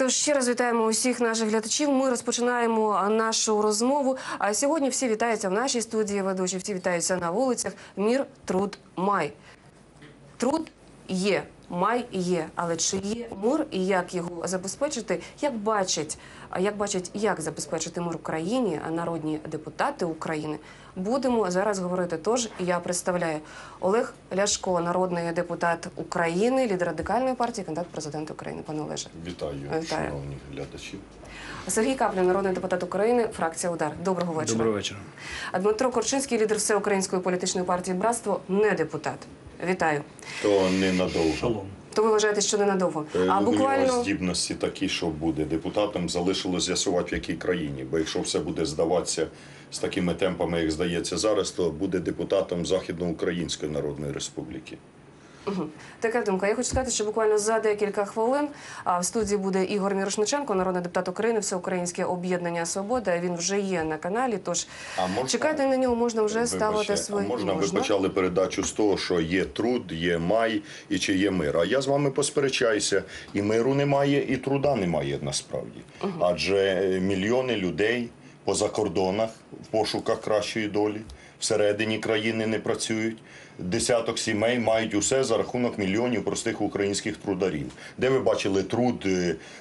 Тож ще раз вітаємо усіх наших глядачів. Ми розпочинаємо нашу розмову. А сьогодні всі вітаються в нашій студії ведучі, всі вітаються на вулицях. Мір, труд, май. Труд є, май є, але чи є мир і як його забезпечити? Як бачать, а як бачать, як забезпечити мир Україні, а народні депутати України? Будемо зараз говорити. Тож я представляю Олег Ляшко, народний депутат України, лідер радикальної партії, кандидат в президенти України. Пане Олеже, Вітаю, Вітаю. шановні глядачі. Сергій Каплін, народний депутат України, фракція Удар. Доброго вечора. Доброго вечора. А Дмитро Корчинський, лідер всеукраїнської політичної партії Братство, не депутат. Вітаю. То ненадовго. Шалом. То ви вважаєте, що ненадовго. Е, А буквально здібності такі, що буде. Депутатам залишилось з'ясувати, в якій країні. Бо якщо все буде здаватися з такими темпами, як здається зараз, то буде депутатом Західноукраїнської Народної Республіки. Така думка. Я хочу сказати, що буквально за декілька хвилин в студії буде Ігор Мірошниченко, народний депутат України, всеукраїнське об'єднання Свобода. Він вже є на каналі. Тож А можна- чекати на нього можна вже ставити свої. а можна, ви почали передачу з того, що є труд, є май і чи є мир. А я з вами посперечаюся, і миру немає, і труда немає насправді. Адже е, мільйони людей по закордонах в пошуках кращої долі, всередині країни не працюють. Десяток сімей мають усе за рахунок мільйонів простих українських трударів. Де ви бачили труд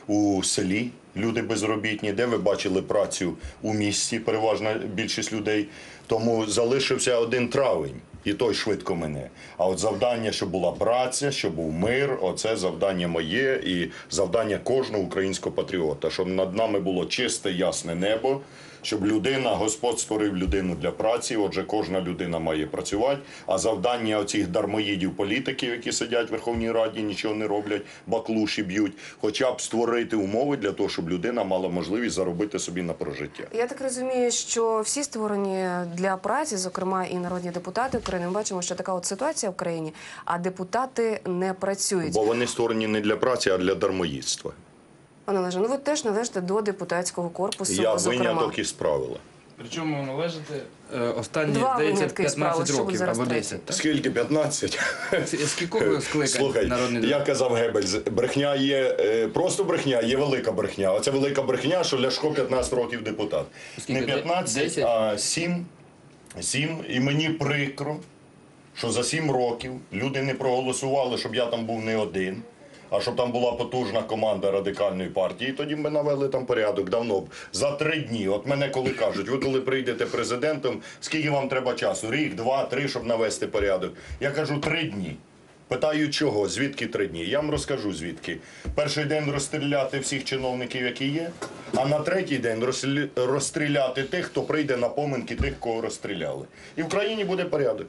у селі, люди безробітні, де ви бачили працю у місті, переважна більшість людей. Тому залишився один травень, і той швидко мене. А от завдання, щоб була праця, щоб був мир, оце завдання моє і завдання кожного українського патріота, щоб над нами було чисте, ясне небо. Щоб людина, Господь створив людину для праці, отже, кожна людина має працювати. А завдання оцих дармоїдів політиків, які сидять в Верховній Раді, нічого не роблять, баклуші б'ють, хоча б створити умови для того, щоб людина мала можливість заробити собі на прожиття. Я так розумію, що всі створені для праці, зокрема і народні депутати України. Ми бачимо, що така от ситуація в країні, а депутати не працюють. Бо вони створені не для праці, а для дармоїдства. Пане Олеже, ну ви теж належите до депутатського корпусу. Я зокрема. виняток із правила. Причому належите е, останні, Два здається, винятки 15 що років зараз або третій? 10. Так? Скільки 15? З Скількох скликань Слухай, народний я депутат? казав Геббельс, брехня є е, просто брехня, є велика брехня. Оце велика брехня, що Ляшко 15 років депутат. Скільки? Не 15, 10? а 7. 7. І мені прикро, що за 7 років люди не проголосували, щоб я там був не один. А щоб там була потужна команда радикальної партії, тоді б ми навели там порядок давно б за три дні. От мене коли кажуть, ви коли прийдете президентом, скільки вам треба часу? Рік, два, три, щоб навести порядок. Я кажу три дні. Питаю, чого, звідки три дні? Я вам розкажу звідки. Перший день розстріляти всіх чиновників, які є, а на третій день розстріля- розстріляти тих, хто прийде на поминки тих, кого розстріляли. І в країні буде порядок.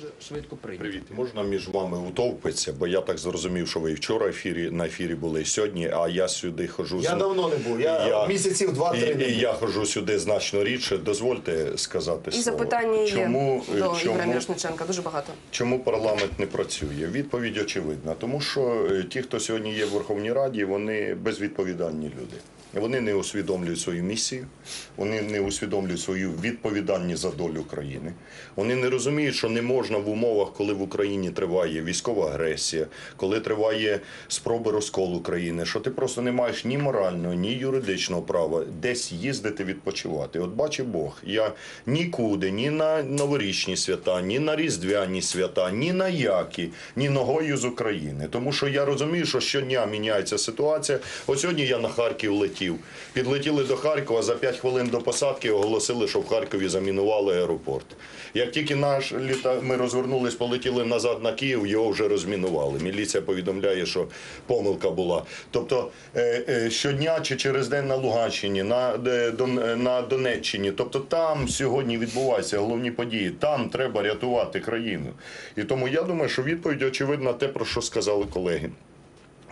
Дуже швидко прийняти. Привіт, можна між вами утовпитися, бо я так зрозумів, що ви і вчора ефірі на ефірі були і сьогодні, а я сюди хожу Я з- давно не був. Я, місяців два-три і, не і я хожу сюди значно рідше. Дозвольте сказати І слово. запитання є чому, Ігоря Мірошниченка. Дуже багато. чому парламент не працює? Відповідь очевидна, тому що е, ті, хто сьогодні є в Верховній Раді, вони безвідповідальні люди. Вони не усвідомлюють свою місію, вони не усвідомлюють свою відповідальність за долю країни. Вони не розуміють, що не можна в умовах, коли в Україні триває військова агресія, коли триває спроби розколу країни, що ти просто не маєш ні морального, ні юридичного права десь їздити відпочивати. От бачи Бог, я нікуди, ні на новорічні свята, ні на різдвяні свята, ні на які, ні ногою з України. Тому що я розумію, що щодня міняється ситуація. От сьогодні я на Харків летів. Підлетіли до Харкова за 5 хвилин до посадки, оголосили, що в Харкові замінували аеропорт. Як тільки наш літа ми розвернулись, полетіли назад на Київ, його вже розмінували. Міліція повідомляє, що помилка була. Тобто е, е, щодня чи через день на Луганщині, на, Дон- на Донеччині, тобто там сьогодні відбуваються головні події. Там треба рятувати країну. І тому я думаю, що відповідь очевидна те, про що сказали колеги.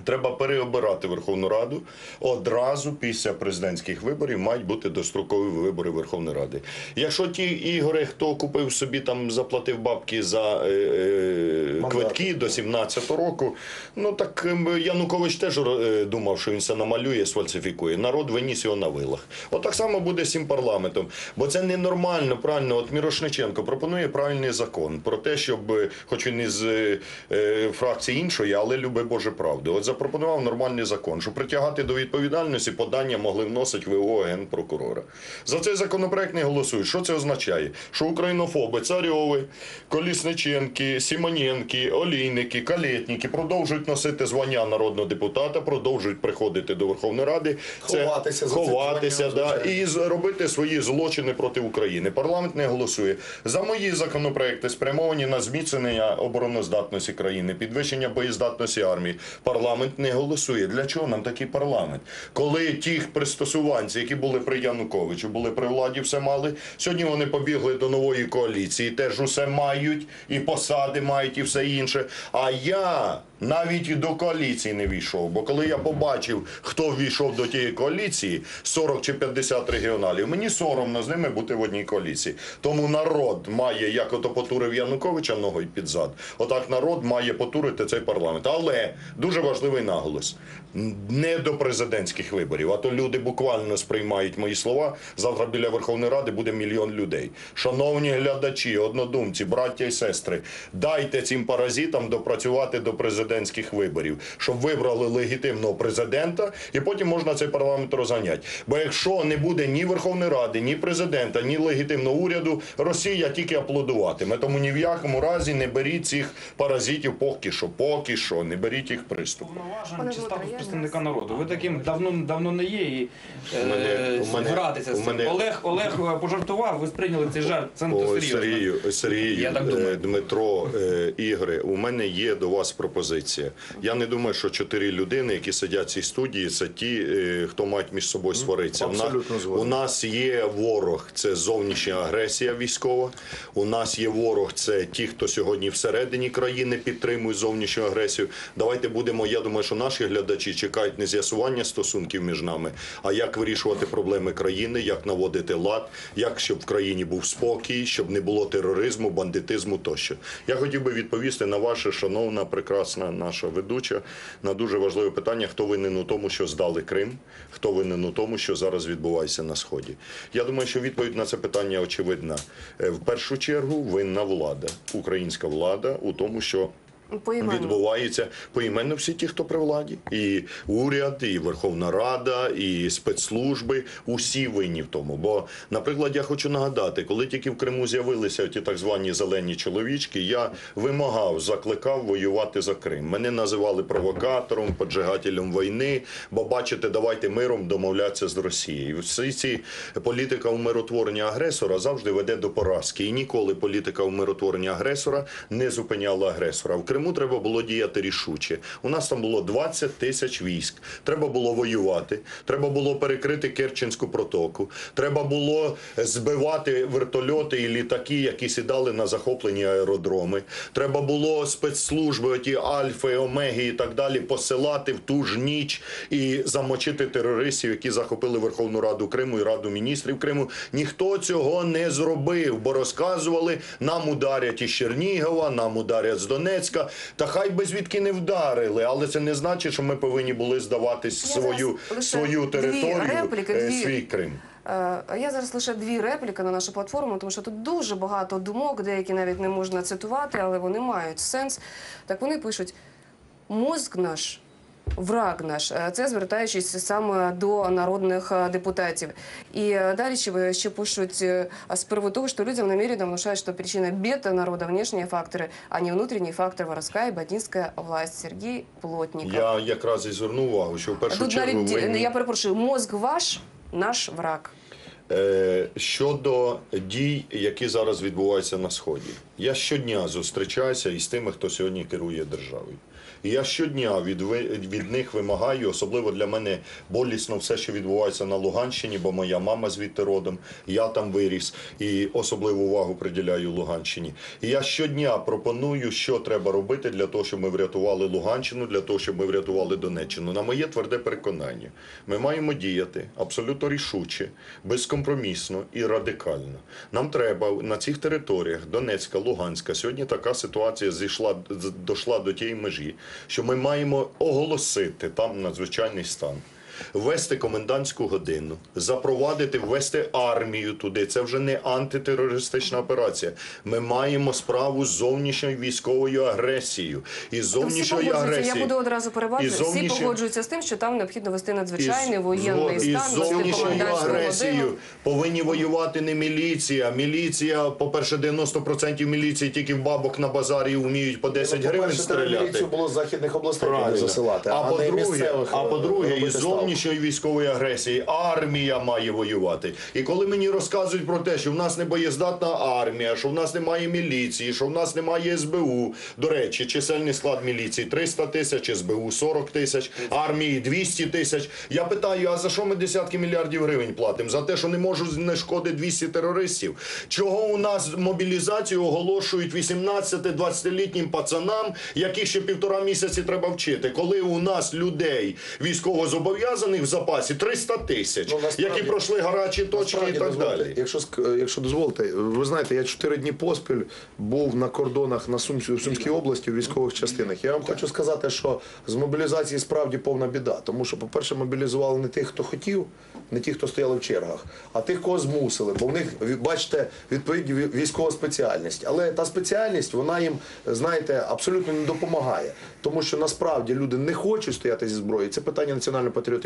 Треба переобирати Верховну Раду одразу після президентських виборів мають бути дострокові вибори Верховної Ради. Якщо ті ігори, хто купив собі там, заплатив бабки за е, е, квитки до 17-го року, ну так ем, Янукович теж е, думав, що він це намалює, сфальсифікує. Народ виніс його на вилах. От так само буде з цим парламентом. Бо це ненормально, правильно. От Мірошниченко пропонує правильний закон про те, щоб, е, хоч він із е, е, фракції іншої, але любить Боже правду. От запропонував нормальний закон, що притягати до відповідальності подання могли вносити ВО генпрокурора. За цей законопроект не голосують. Що це означає? Що українофоби, царьови, Колісниченки, Сімоненки, Олійники, Калєтніки продовжують носити звання народного депутата, продовжують приходити до Верховної Ради, Ховатися це ховатися звання, да, і робити свої злочини проти України. Парламент не голосує. За мої законопроекти спрямовані на зміцнення обороноздатності країни, підвищення боєздатності армії. Парламент не голосує. Для чого нам такий парламент? Коли ті пристосуванці, які були при Януковичу, були при владі, все мали. Сьогодні вони побігли до нової коаліції, теж усе мають, і посади мають, і все інше. А я навіть і до коаліції не війшов. Бо коли я побачив, хто ввійшов до тієї коаліції, 40 чи 50 регіоналів, мені соромно з ними бути в одній коаліції. Тому народ має, як ото потурив Януковича ногою під зад, отак народ має потурити цей парламент. Але дуже важливий наголос: не до президентських виборів. А то люди буквально сприймають мої слова. Завтра біля Верховної Ради буде мільйон людей. Шановні глядачі, однодумці, браття і сестри, дайте цим паразитам допрацювати до президентських виборів, щоб вибрали легітимного президента, і потім можна цей парламент розганяти. Бо якщо не буде ні Верховної Ради, ні президента, ні легітимного уряду, Росія тільки аплодуватиме. Тому ні в якому разі не беріть цих паразитів поки що, поки що, не беріть їх приступ. Повноважень чи статус представника народу. Ви таким давно давно не є і е, мене- гратися з цим. мене- Олег Олег е, пожартував. Ви сприйняли цей жарт. Це не серйозно. Сергію, Сергію, Я так думаю. е, Дмитро, е, Ігри, у мене є до вас пропозиція. Я не думаю, що чотири людини, які сидять в цій студії, це ті, е, хто мають між собою сваритися. У нас- у нас є ворог, це зовнішня агресія військова. У нас є ворог, це ті, хто сьогодні всередині країни підтримують зовнішню агресію. Давайте будемо. Я думаю, що наші глядачі чекають не з'ясування стосунків між нами, а як вирішувати проблеми країни, як наводити лад, як щоб в країні був спокій, щоб не було тероризму, бандитизму тощо. Я хотів би відповісти на ваше, шановна, прекрасна наша ведуча, на дуже важливе питання: хто винен у тому, що здали Крим, хто винен у тому, що зараз відбувається на сході. Я думаю, що відповідь на це питання очевидна. Е, В першу чергу винна влада, українська влада у тому, що Поіменно. відбувається поіменно всі ті, хто при владі, і уряд, і Верховна Рада, і спецслужби, усі винні в тому. Бо, наприклад, я хочу нагадати, коли тільки в Криму з'явилися ті так звані зелені чоловічки, я вимагав, закликав воювати за Крим. Мене називали провокатором, поджигателем війни. Бо бачите, давайте миром домовлятися з Росією. Всі ці політика умиротворення агресора завжди веде до поразки. І ніколи політика умиротворення агресора не зупиняла агресора. В Криму треба було діяти рішуче. У нас там було 20 тисяч військ. Треба було воювати. Треба було перекрити Керченську протоку. Треба було збивати вертольоти і літаки, які сідали на захоплені аеродроми. Треба було спецслужби, оті Альфи, Омеги і так далі, посилати в ту ж ніч і замочити терористів, які захопили Верховну Раду Криму і Раду міністрів Криму. Ніхто цього не зробив, бо розказували, нам ударять із Чернігова, нам ударять з Донецька. Та хай би звідки не вдарили, але це не значить, що ми повинні були здаватись Я свою, свою дві територію, репліки, е, дві. свій Крим. Е, Я зараз лише дві репліки на нашу платформу, тому що тут дуже багато думок, деякі навіть не можна цитувати, але вони мають сенс. Так вони пишуть: мозк наш. Враг наш, Е, це звертаючись саме до народних е, депутатів. І е, далі ще, ще пишуть з приводу того, что людям намеренно внушают, что причина бед народа внешние факторы, а не внутренний фактор воровская и бандитская власть. Сергей Плотников. Я якраз і звернув увагу, що в першу Тут чергу навіть винні- я перепрошую, мозг ваш, наш враг. Щодо дій, які зараз відбуваються на сході, я щодня зустрічаюся із тими, хто сьогодні керує державою. Я щодня від, від них вимагаю, особливо для мене болісно все, що відбувається на Луганщині, бо моя мама звідти родом, я там виріс і особливу увагу приділяю Луганщині. І я щодня пропоную, що треба робити для того, щоб ми врятували Луганщину, для того, щоб ми врятували Донеччину. На моє тверде переконання, ми маємо діяти абсолютно рішуче, безкомпромісно і радикально. Нам треба на цих територіях Донецька, Луганська. Сьогодні така ситуація зійшла дошла до тієї межі, що ми маємо оголосити там надзвичайний стан. Ввести комендантську годину, запровадити, ввести армію туди. Це вже не антитерористична операція. Ми маємо справу з зовнішньою військовою агресією. І з То всі зовнішньої агресії. я буду одразу І перебачити. Всі погоджуються з тим, що там необхідно вести надзвичайний Із- воєнний зо- стан, вести зовнішньою агресією годину. повинні воювати не міліція. Міліція, по-перше, 90% міліції тільки в бабок на базарі вміють по 10 гривень По-перше, стріляти. міліцію було з західних областей засилати, а, а, по-друге, місцевих а е, по-друге, із ставку. Зовнішньої військової агресії армія має воювати. І коли мені розказують про те, що в нас не боєздатна армія, що в нас немає міліції, що в нас немає СБУ. До речі, чисельний склад міліції 300 тисяч, СБУ 40 тисяч, армії 200 тисяч. Я питаю, а за що ми десятки мільярдів гривень платимо? За те, що не можуть знешкодити 200 терористів? Чого у нас мобілізацію оголошують 18-20-літнім пацанам, яких ще півтора місяці треба вчити? Коли у нас людей військовозобов'язаних в запасі 300 тисяч, Ну, які пройшли гарячі точки і так дозвольте, далі. Якщо якщо дозволите, ви знаєте, я чотири дні поспіль був на кордонах на Сумській, Сумській області в військових частинах. Я вам хочу сказати, що з мобілізації справді повна біда. Тому що, по-перше, мобілізували не тих, хто хотів, не ті, хто стояли в чергах, а тих, кого змусили. Бо в них, бачите, відповідні ві- військова спеціальність. Але та спеціальність, вона їм, знаєте, абсолютно не допомагає. Тому що насправді люди не хочуть стояти зі зброєю. Це питання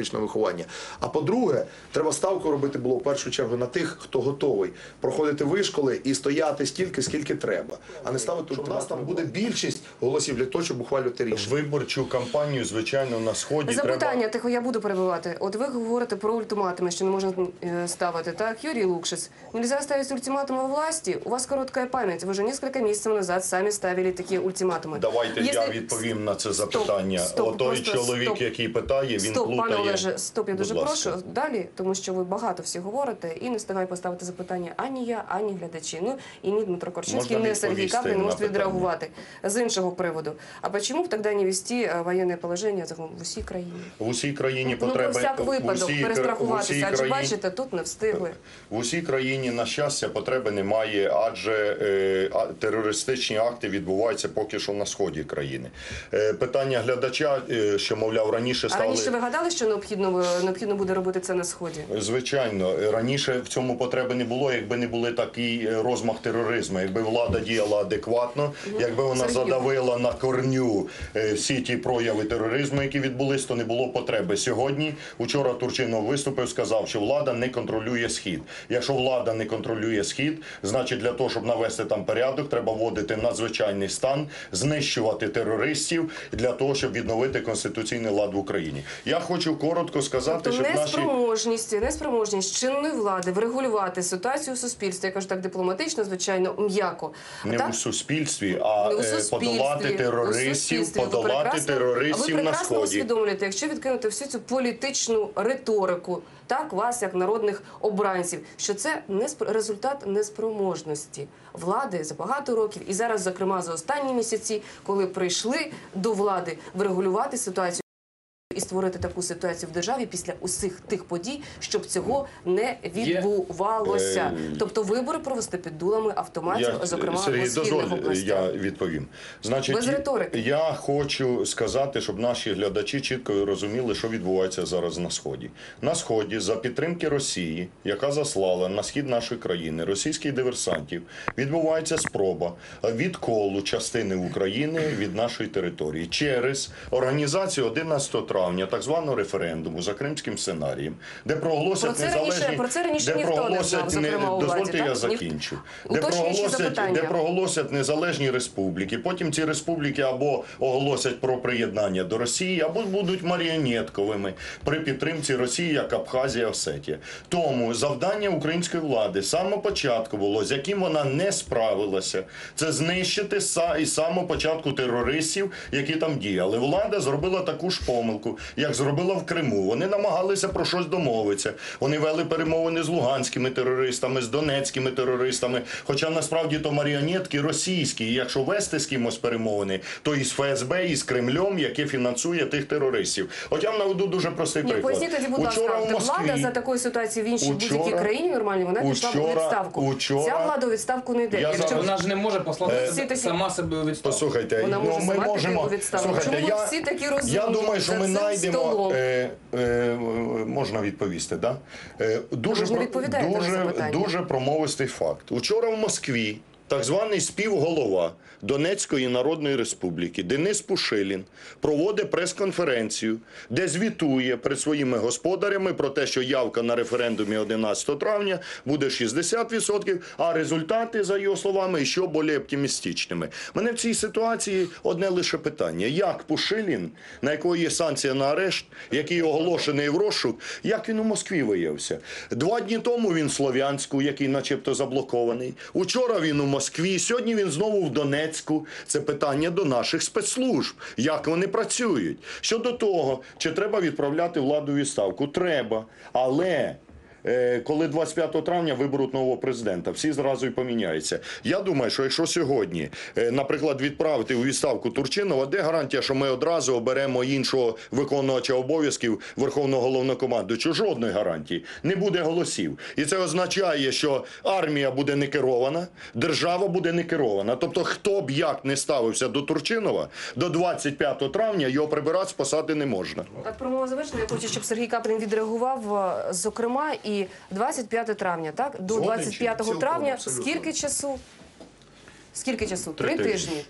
національно-патріотичного виховання. А по-друге, треба ставку робити було в першу чергу на тих, хто готовий проходити вишколи і стояти стільки, скільки треба, а не ставити, що в нас там буде більшість голосів для того, щоб ухвалювати рішення. Виборчу кампанію, звичайно, на сході Запитання, треба. тихо, я буду перебивати. От ви говорите про ультиматуми, що не можна е, ставити. Так, Юрий Лукшиц. Нельзя ставить ультиматумы власти. У вас короткая память. Вы уже несколько месяцев назад сами ставили такие ультиматумы. Давайте я Если- відповім на це Стоп, запитання. стоп, Отой просто чоловік, стоп. який питає, він Стоп, плутає. Олеже, стоп, я Будь дуже ласка. прошу далі, тому що ви багато всі говорите і не встигаю поставити запитання ані я, ані глядачі. Ну і ні Дмитро Корчинський, Можна ні Сергій Каплін не можуть відреагувати з іншого приводу. А почему б тоді не вести е, воєнне положення загалом в усій країні? В усій країні Ну, потреби про всяк випадок усій- перестрахуватися, усій адже країні- бачите, тут не встигли. В усій країні, на щастя, потреби немає, адже е, терористичні акти відбуваються поки що на сході країни. Е, питання глядача, е, що мовляв раніше стали. раніше ви гадали, що необхідно необхідно буде робити це на сході? Звичайно, раніше в цьому потреби не було, якби не були такий е, розмах тероризму, якби влада діяла адекватно, якби вона Сергій. задавила на корню е, всі ті прояви тероризму, які відбулись, то не було потреби. Сьогодні, учора Турчинов виступив, сказав, що влада не контролює схід. Якщо влада не контролює схід, значить для того, щоб навести там порядок, треба вводити надзвичайний стан, знищувати терористів для того, щоб відновити конституційний лад в Україні. Я хочу коротко сказати, Тобто щоб наші неспроможність, неспроможність чинної влади врегулювати ситуацію у суспільстві, я кажу так дипломатично, звичайно, м'яко. Не так? у суспільстві, а Не у е, суспільстві, подолати терористів. Ви подолати терористів ви на прекрасно сході. усвідомлюєте, якщо відкинути всю цю політичну риторику, так вас як народних обранців, що це не результат неспроможності влади за багато років, і зараз, зокрема, за останні місяці, коли прийшли до влади врегулювати ситуацію. І створити таку ситуацію в державі після усіх тих подій, щоб цього не відбувалося. Е, Тобто вибори провести під дулами автоматів, зокрема Сергій, дозволь, областях. я відповім. Значить, Без риторики. я хочу сказати, щоб наші глядачі чітко розуміли, що відбувається зараз на сході. На сході за підтримки Росії, яка заслала на схід нашої країни російських диверсантів, відбувається спроба відколу частини України від нашої території через організацію 11 травня так званого референдуму за кримським сценарієм, де проголосять Про незалежні про це раніше де ніхто не дозвольте, я закінчу. Де проголосять, де проголосять незалежні республіки. Потім ці республіки або оголосять про приєднання до Росії, або будуть маріонетковими при підтримці Росії, як Абхазія, Осетія. Тому завдання української влади з самого початку було, з яким вона не справилася, це знищити са- із самого початку терористів, які там діяли. Влада зробила таку ж помилку, як зробила в Криму. Вони намагалися про щось домовитися. Вони вели перемовини з луганськими терористами, з донецькими терористами. Хоча насправді то маріонетки російські. І якщо вести з кимось перемовини, то із ФСБ, і з Кремлем, яке фінансує тих терористів. От я вам наведу дуже простий Ні, приклад. поясніть тоді, будь ласка, в влада за такої ситуації в іншій будь-якій країні нормальній, вона пішла у Учора- відставку. учора- Ця влада у відставку не йде. Я Якщо Вона ж не може послати такі- сама себе у відставку. Послухайте, Вона ну може ми сама можемо відставку. слухайте. Чому Я, всі такі розумні? я думаю, що ми це знайдемо, е, е, можна відповісти, да? Е, дуже, про- дуже, дуже промовистий факт. Учора в Москві так званий співголова Донецької Народної Республіки Денис Пушилін проводить прес-конференцію, де звітує перед своїми господарями про те, що явка на референдумі 11 травня буде 60%, а результати, за його словами, ще більш оптимістичними. Мене в цій ситуації одне лише питання: як Пушилін, на якого є санкція на арешт, який оголошений в розшук, як він у Москві виявився? Два дні тому він в Слов'янську, який начебто заблокований. Учора він у Москві, сьогодні він знову в Донецьку. Це питання до наших спецслужб, як вони працюють. Щодо того, чи треба відправляти владу відставку? Треба. Але коли 25 травня виберуть нового президента, всі зразу і поміняються. Я думаю, що якщо сьогодні, е, наприклад, відправити у відставку Турчинова, де гарантія, що ми одразу оберемо іншого виконувача обов'язків Верховного головнокомандуючого? Жодної гарантії. Не буде голосів. І це означає, що армія буде не керована, держава буде не керована. Тобто, хто б як не ставився до Турчинова, до 25 травня його прибирати з посади не можна. Так, промова завершена. Я хочу, щоб Сергій Каплін відреагував, е, зокрема, і 25 травня, так? До Згоден, 25 цілком, травня абсолютно. скільки часу? Скільки часу? Три Три тижні. тижні.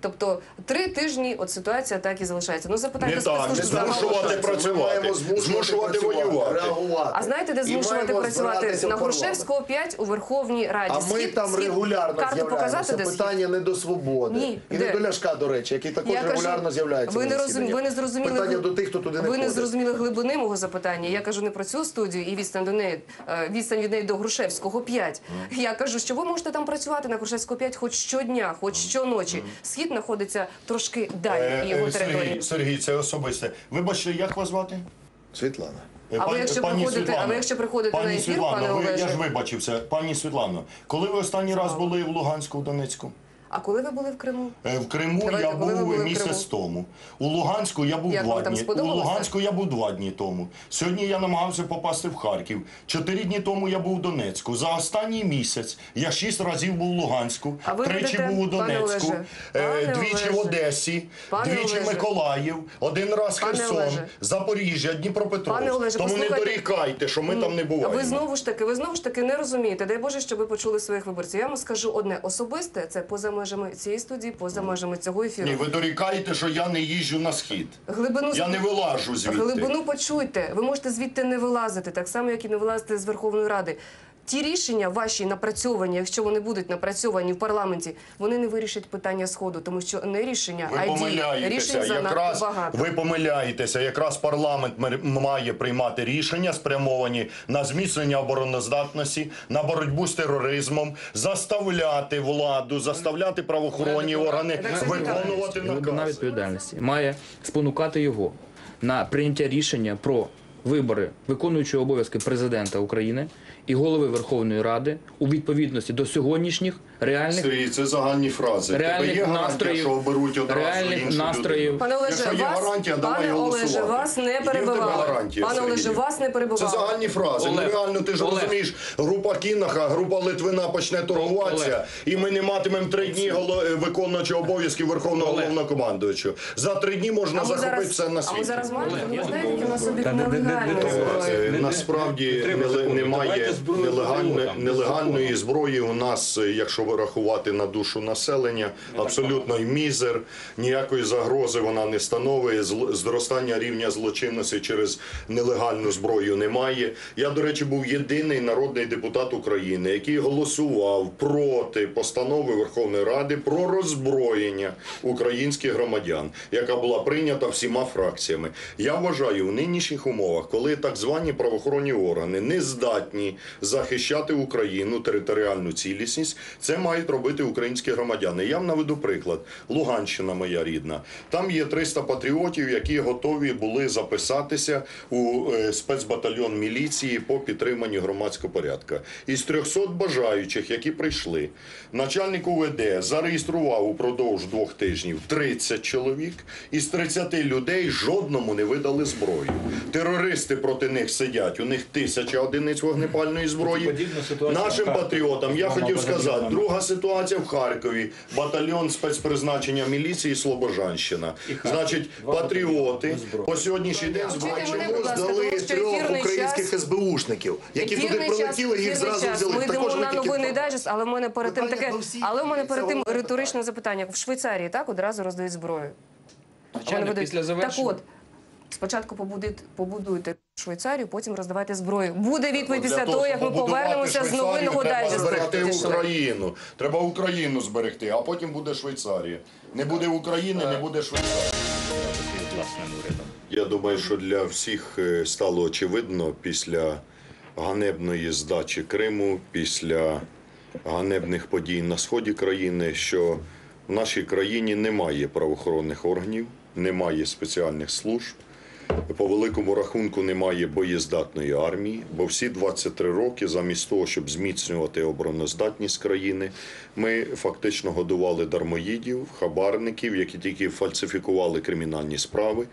Тобто три тижні от ситуація так і залишається. Ну запитайте Не так, спецслужб змушувати працювати, змушувати воювати. реагувати. А знаєте, де змушувати працювати? На. Грушевського 5 у Верховній Раді. А ми там регулярно показати, з'являємося. Питання не до свободи. Ні, і не до Ляшка, до речі, який також регулярно з'являється. ви не розумі- ви не зрозуміли Питання до тих, хто туди не Ви не зрозуміли глибини мого запитання. Я кажу не про цю студію і відстань до неї, е, відстань від неї до Грушевського 5. Я кажу, що ви можете там працювати на Грушевського 5 хоч щодня, хоч щоночі. Схід знаходиться трошки далі Е, його території. Сергій, це особисте. Вибачте, як вас звати? Світлана. Е, А ви якщо приходите- а ви якщо приходите на ефір, пане Олеже? я ж вибачився. Пані Світлано, коли ви останній раз були в Луганську, в Донецьку? А коли ви були в Криму? Е, В Криму Давайте, я був місяць Криму? тому. У Луганську я був Як два дні. У? Луганську я був два дні тому. Сьогодні я намагався попасти в Харків. Чотири дні тому я був у Донецьку. За останній місяць я шість разів був у Луганську, А ви тричі будете, був у Донецьку, е, пане двічі в Одесі, пане двічі Олеже, Миколаїв, один раз Пане Херсон, Олеже. Запоріжжя, Дніпропетровськ. Тому не дорікайте, що ми там не А буваємо. ви знову ж таки, ви знову ж таки не розумієте. Дай Боже, щоб ви почули своїх виборців. Я вам скажу одне особисте, це поза межами цієї студії, поза межами цього ефіру. Ні, ви дорікаєте, що я не їжджу на схід. Глибину Я не вилажу звідти. Глибину почуйте. Ви можете звідти не вилазити, так само, як і не вилазити з Верховної Ради. Ті рішення ваші напрацьовані, якщо вони будуть напрацьовані в парламенті, вони не вирішать питання сходу, тому що не рішення, Ви а дії. Рішень занадто Якраз багато. ви помиляєтеся. Якраз парламент мер- має приймати рішення, спрямовані на зміцнення обороноздатності, на боротьбу з тероризмом, заставляти владу, заставляти правоохоронні органи виконувати наказ. відповідальності має спонукати його на прийняття рішення про вибори виконуючого обов'язки президента України і голови Верховної Ради у відповідності до сьогоднішніх реальних Сергій, це загальні фрази. Тебе реальних є гарантія, настроїв- що оберуть одразу реальних іншу настроїв. людину? Пане Олеже, Якщо є вас, гарантія, давай пане голосувати. Олеже, вас не Є в тебе перебивали. гарантія, Пане Сергій? Олеже, вас не Це перебивали. загальні фрази. Олег, ну реально ти ж Олег. розумієш, група Кінаха, група Литвина почне торгуватися, Олег. і ми не матимемо три дні голо- е, виконуючого обов'язків Верховного Олег. головнокомандуючого. За три дні можна А захопити зараз, все на а світі. зараз маємо, ви знаєте, які у нас не- не- не- зброї. Е, Насправді неле- немає Давайте зброю нелегальне- там, нелегальної зброї. У нас, е, якщо вирахувати на душу населення, абсолютно мізер, ніякої загрози вона не становить. Зростання рівня злочинності через нелегальну зброю немає. Я, до речі, був єдиний народний депутат України, який голосував проти постанови Верховної Ради про роззброєння українських громадян, яка була прийнята всіма фракціями. Я вважаю, в нинішніх умовах, коли так звані правоохоронні органи не здатні захищати Україну, територіальну цілісність, це мають робити українські громадяни. Я вам наведу приклад. Луганщина моя рідна. Там є 300 патріотів, які готові були записатися у е, спецбатальйон міліції по підтриманню громадського порядку. Із 300 бажаючих, які прийшли, начальник УВД зареєстрував упродовж двох тижнів 30 чоловік. Із 30 людей жодному не видали зброю. терористи проти них сидять. У них тисяча одиниць вогнепальної зброї. Нашим патріотам я хотів сказати, друга ситуація в Харкові. Батальйон спецпризначення міліції Слобожанщина. Значить, патріоти по сьогоднішній день зброю здали трьох українських СБУшників, які туди прилетіли, їх зразу взяли. Ми йдемо на тільки дайджест, але в мене перед тим таке, але в мене перед тим риторичне запитання. В Швейцарії так одразу роздають зброю. Звичайно, після завершення. Так от, спочатку побудуйте, побудуйте Швейцарію, потім роздавайте зброю. Буде відповідь після того, як ми повернемося з новинного треба зберегти Україну. Треба Україну зберегти, а потім буде Швейцарія. Не буде України, не буде Швейцарії. Я думаю, що для всіх е, стало очевидно після ганебної здачі Криму, після ганебних подій на сході країни, що в нашій країні немає правоохоронних органів, немає спеціальних служб. По великому рахунку немає боєздатної армії, бо всі 23 роки, замість того, щоб зміцнювати обороноздатність країни, ми фактично годували дармоїдів, хабарників, які тільки фальсифікували кримінальні справи,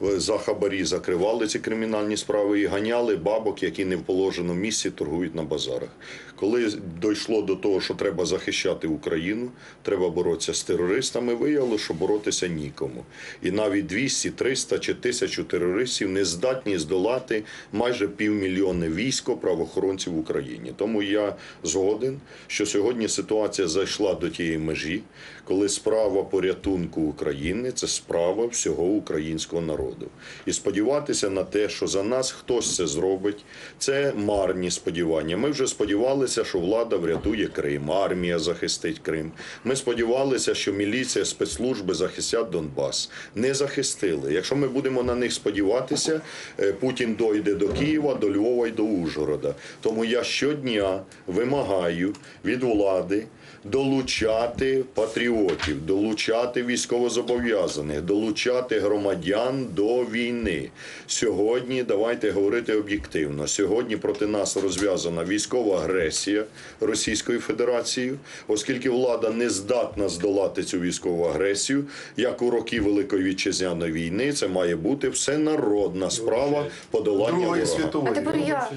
за хабарі закривали ці кримінальні справи і ганяли бабок, які не в положеному місці торгують на базарах. Коли дійшло до того, що треба захищати Україну, треба боротися з терористами, виявилося, що боротися нікому. І навіть 200, 300 чи тисячу терористів не здатні здолати майже півмільйони військо правоохоронців в Україні. Тому я згоден, що сьогодні ситуація зайшла до тієї межі, коли справа порятунку України це справа всього українського народу. І сподіватися на те, що за нас хтось це зробить, це марні сподівання. Ми вже сподівалися, що влада врятує Крим, армія захистить Крим. Ми сподівалися, що міліція, спецслужби захистять Донбас. Не захистили. Якщо ми будемо на них сподіватися, е, Путін дойде до Києва, до Львова і до Ужгорода. Тому я щодня вимагаю від влади долучати патріотів, долучати військовозобов'язаних, долучати громадян до війни. Сьогодні давайте говорити об'єктивно. Сьогодні проти нас розв'язана військова агресія Російською Федерацією, оскільки влада не здатна здолати цю військову агресію, як у роки Великої вітчизняної війни, це має бути всенародна справа подолання Другої ворога. світової. А тепер я.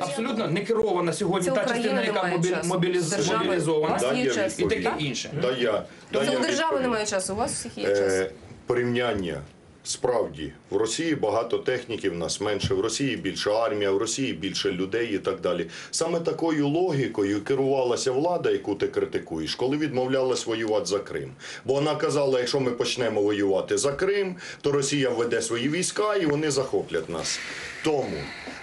Абсолютно не керована сьогодні Це та Україна частина, не яка мобілізована. Вас Да, є час. І таке інше. Да, я, да, Тобто я у держави відповім. немає часу, у вас всіх є час. Е, порівняння. Справді, в Росії багато техніків, в нас менше, в Росії більше армія, в Росії більше людей і так далі. Саме такою логікою керувалася влада, яку ти критикуєш, коли відмовлялась воювати за Крим. Бо вона казала, якщо ми почнемо воювати за Крим, то Росія введе свої війська і вони захоплять нас. Тому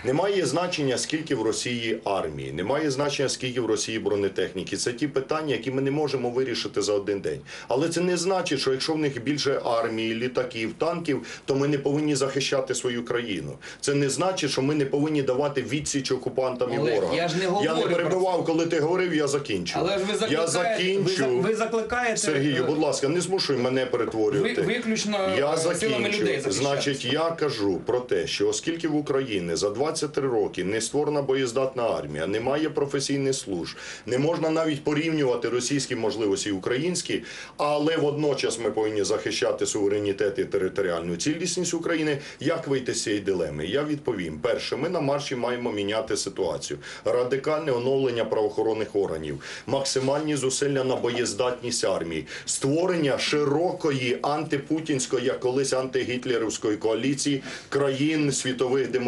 немає значення, скільки в Росії армії, немає значення, скільки в Росії бронетехніки. Це ті питання, які ми не можемо вирішити за один день. Але це не значить, що якщо в них більше армії, літаків, танків, то ми не повинні захищати свою країну. Це не значить, що ми не повинні давати відсіч окупантам і ворогам. я ж не я не про перебував, коли ти говорив, я закінчу. Але ж ви я закінчу. ви, ви закликаєте Сергію, е, будь ласка, не змушуй мене перетворювати. Ви- виключно, я е, закінчу. людей. Значить, я кажу про те, що оскільки в Україні за 23 роки не створена боєздатна армія, немає професійних служб, не можна навіть порівнювати російські можливості і українські, але водночас ми повинні захищати суверенітет і територіальну цілісність України. Як вийти з цієї дилеми? Я відповім: перше, ми на марші маємо міняти ситуацію. Радикальне оновлення правоохоронних органів, максимальні зусилля на боєздатність армії, створення широкої антипутінської, як колись антигітлерівської коаліції країн світових демократій.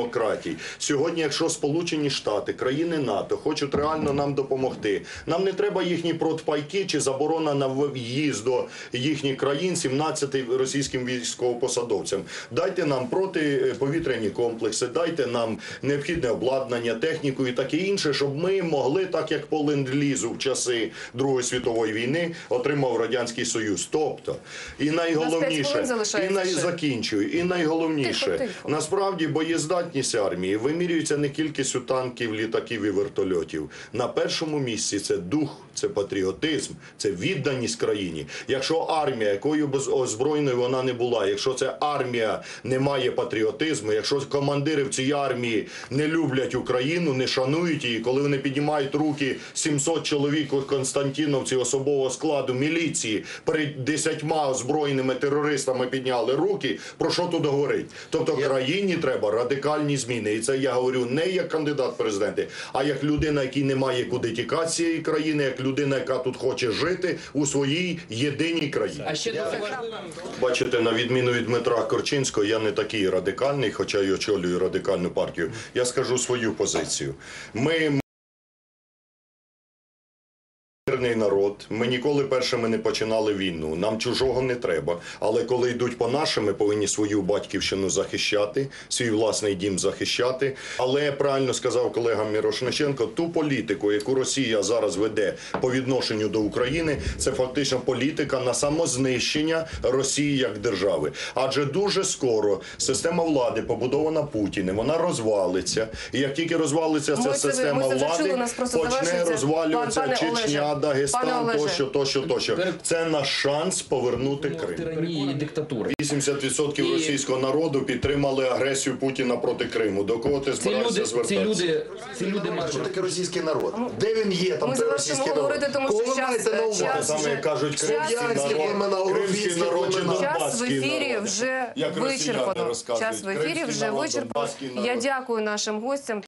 Сьогодні, якщо Сполучені Штати, країни НАТО хочуть реально нам допомогти, нам не треба їхні протпайки чи заборона на в'їзд до їхніх країн 17 російським військовопосадовцям. Дайте нам протиповітряні комплекси, дайте нам необхідне обладнання, техніку і таке інше, щоб ми могли, так як по ленд-лізу в часи Другої світової війни отримав радянський союз. Тобто, і найголовніше, і най... закінчую, і найголовніше, Тихо, тихо. Боєздатність армії вимірюється не кількістю танків, літаків і вертольотів. На першому місці це дух, це патріотизм, це відданість країні. Якщо армія, якою б озброєною вона не була, якщо це армія не має патріотизму, якщо командири в цій армії не люблять Україну, не шанують її, коли вони піднімають руки 700 чоловік у Константіновці особового складу міліції перед десятьма озброєними терористами підняли руки. Про що тут говорить? Тобто країні треба радикальні зміни, і це я говорю не як кандидат в президенти, а як людина, який не має куди тікати з цієї країни, як людина, яка тут хоче жити у своїй єдиній країні. А ще дуже важливим Бачите, на відміну від Дмитра Корчинського, я не такий радикальний, хоча й очолюю радикальну партію. Я скажу свою позицію. Ми мирний народ. Ми ніколи першими не починали війну. Нам чужого не треба. Але коли йдуть по нашим, ми повинні свою батьківщину захищати, свій власний дім захищати. Але правильно сказав колега Мірошниченко, ту політику, яку Росія зараз веде по відношенню до України, це фактично політика на самознищення Росії як держави. Адже дуже скоро система влади, побудована Путіним, вона розвалиться. І як тільки розвалиться ця система влади, почне розвалюватися Чечня, Дагестан, Олеже. тощо, тощо, тощо. Це наш шанс повернути Крим. тиранії і диктатури. 80% І- російського народу підтримали агресію Путіна проти Криму. До кого ти Ці збираєшся люди, ці звертатися? люди, ці люди Що мають таке російський народ? Де він є? Там Ми де завершимо російський народ? говорити, тому що Кого ви час- маєте на увазі? час- Саме як кажуть, Час кримський народ, кримський народ чи племена. Час в донбаський ефірі народ. вже Як росіяни вичерпано. розказують, Час в ефірі кримський вже народ, вичерпано. донбаський Я народ. дякую нашим гостям.